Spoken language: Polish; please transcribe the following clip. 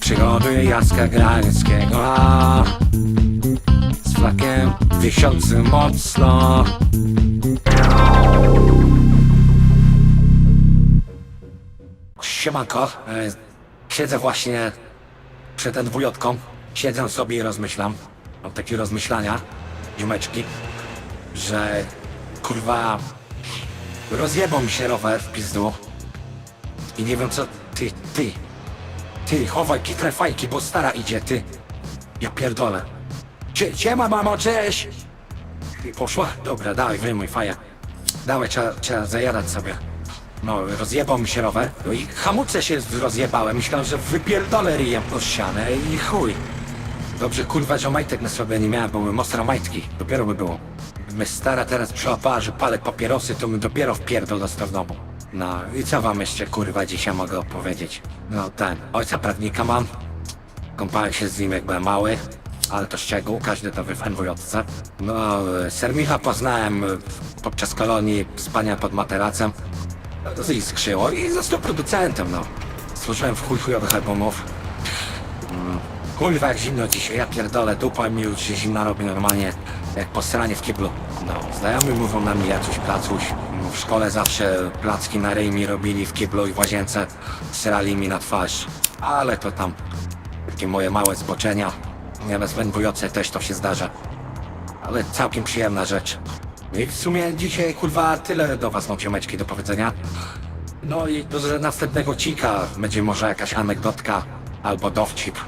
Przygody Jacka Granickiego Z flakiem wiszącym mocno. Siemanko, e, siedzę właśnie przed dwójotką Siedzę sobie i rozmyślam. Mam takie rozmyślania, ziomeczki Że kurwa Rozjebał mi się rower w pizdu. I nie wiem co, ty, ty Ty, chowaj kitrę fajki, bo stara idzie, ty. Ja pierdolę. Cie, Siema mamo, cześć. Poszła, dobra, dawaj, wyjmuj faję Dawaj, trzeba, trzeba zajadać sobie. No, rozjebał mi się rower. No i hamulce się rozjebałem. Myślałem, że wypierdolę ryjem pod ścianę i chuj. Dobrze, kurwa, że majtek na sobie nie miałem, bo były mostra majtki. Dopiero by było. My stara teraz przyłapała, że palę papierosy, to my dopiero wpierdol dostał w domu. No i co wam jeszcze, kurwa, dzisiaj mogę opowiedzieć? No ten, ojca prawnika mam. Kąpałem się z nim, jak byłem mały. Ale to szczegół, każdy to wie w NWJ-ce. No, Sermicha poznałem podczas kolonii spania pod materacem. No, to i został producentem, no. Służyłem w chuj chujowych albumów. Kurwa jak zimno dzisiaj, ja pierdolę, dupa mi już się zimna robi normalnie jak posranie w kiblu. No, znajomi mówią na mnie jacuś placuś. W szkole zawsze placki na ryj mi robili w kiblu i w łazience srali mi na twarz. Ale to tam takie moje małe zboczenia. W NWJ też to się zdarza. Ale całkiem przyjemna rzecz. I w sumie dzisiaj kurwa tyle do was mam ziomeczki do powiedzenia. No i do następnego cika będzie może jakaś anegdotka albo dowcip.